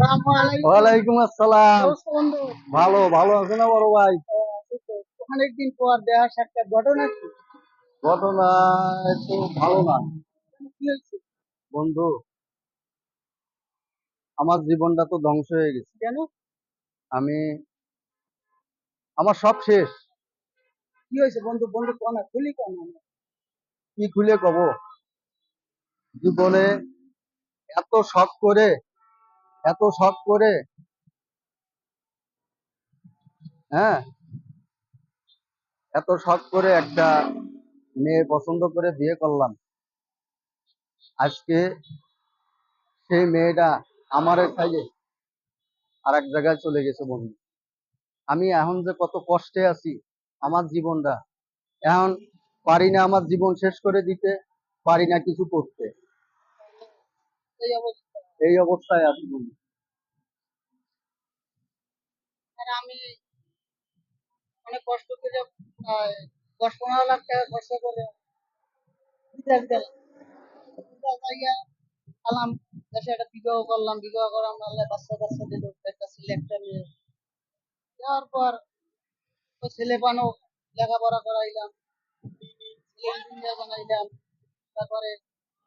ওয়ালাইকুম আসসালাম। ভালো ভালো আছে না বড় ভাই? অনেকদিন পর দেখা সাক্ষাৎ ঘটনা কি? ঘটনা একটু ভালো না। বন্ধু আমার জীবনটা তো ধ্বংস হয়ে গেছে। কেন? আমি আমার সব শেষ। কি হয়েছে বন্ধু? বন্ধু কনা খুলি কোন কি খুলে কব? জীবনে এত শখ করে এত শখ করে? হ্যাঁ? এত শখ করে একটা মেয়ে পছন্দ করে বিয়ে করলাম। আজকে সেই মেয়েটা আমার সাইজে আর এক জায়গায় চলে গেছে বন্ধু। আমি এখন যে কত কষ্টে আছি আমার জীবনটা। এখন পারি না আমার জীবন শেষ করে দিতে, পারি না কিছু করতে। এই অবস্থা। এই অবস্থায় আছি আমি অনেক কষ্ট করে দশ পনেরো লাখ টাকা খরচা করে বিদেশ গেলাম। আলাম দেশে একটা বিবাহ করলাম। বিবাহ করার আল্লাহ বাচ্চা কাচ্চা দিল, একটা ছেলে, একটা মেয়ে। দেওয়ার পর ওই ছেলে বানো লেখাপড়া করাইলাম বানাইলাম তারপরে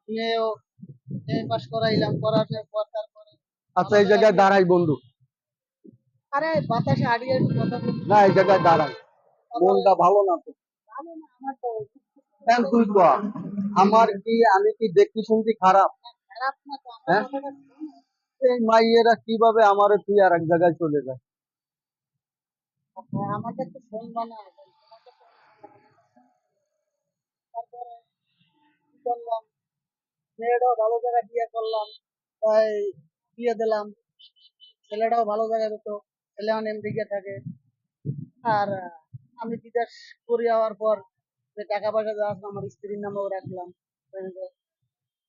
মেয়েও পাস করাইলাম করানোর পর তারপরে আচ্ছা এই জায়গায় দাঁড়াই বন্ধু। আরে বাতাসে হারিয়ে কথা না এই জায়গায় দাঁড়াই। মনটা ভালো না তো? ভালো না, আমার তো তুই তো? আমার কি আমি কি দেখতে শুনতে খারাপ? আমার হ্যাঁ? এই মাইয়েরা কীভাবে আমার তুই আর এক জায়গায় চলে যায়? হ্যাঁ, আমাদের তো তারপরে মেয়েটাও ভালো জায়গায় বিয়ে করলাম, তাই বিয়ে দিলাম। ছেলেটাও ভালো জায়গায় পেতো ছেলে আমার আমেরিকা থাকে। আর আমি বিদেশ করে যাওয়ার পর যে টাকা পয়সা যা আমার স্ত্রীর নামেও রাখলাম।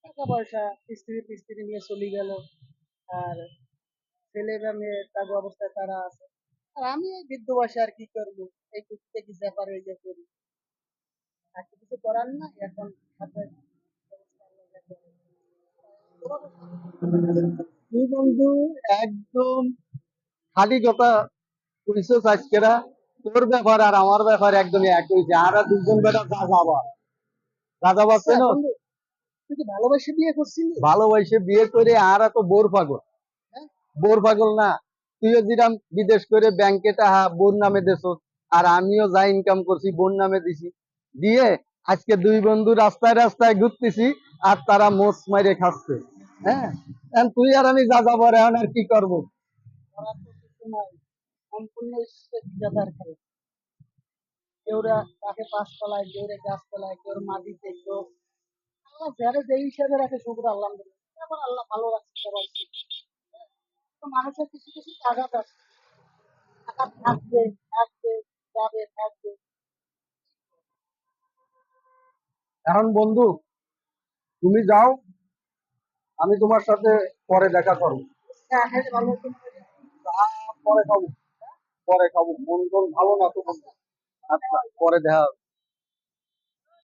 টাকা পয়সা স্ত্রী স্ত্রী নিয়ে চলে গেল। আর ছেলে বা মেয়ে তার অবস্থায় তারা আছে। আর আমি এই বৃদ্ধ বয়সে আর কি করব? এই কি ব্যাপার হয়ে যে করি আর কিছু করার না এখন হাতে তুই বন্ধু একদম খালি কথা কইছো আজকেরা তোর ব্যাপার আর আমার ব্যাপার এক আর দুজন বেটা চেনো? তুই কি ভালোবাসে বিয়ে করছিলি? ভালোবাসে বিয়ে করে আর তো বোর পাগল। হ্যাঁ? বোর পাগল না। তুইও যেরাম বিদেশ করে ব্যাংকে টাকা বোর নামে দেছ আর আমিও যা ইনকাম করছি বোর নামে দিছি। দিয়ে আজকে দুই বন্ধু রাস্তায় রাস্তায় ঘুরতেছি আর তারা মোষ মাইরে খাচ্ছে। হ্যাঁ? তুই আর আমি যা যাব এখন আর কি করব? সম্পূর্ণ খেলা কেউরা তাকে কেউরে কেউ মাটিতে কেউ আল্লাহ যারা যে হিসাবে রাখে শুক্র আলহামদুলিল্লাহ এখন আল্লাহ ভালো রাখছে সবাই তো মানুষের কিছু কিছু আঘাত আছে। আঘাত থাকবে থাকবে যাবে থাকবে। এখন বন্ধু তুমি যাও আমি তোমার সাথে পরে দেখা করব হতো না? চা পরে খাব পরে খাব মন ভালো না তো আচ্ছা পরে দেখা।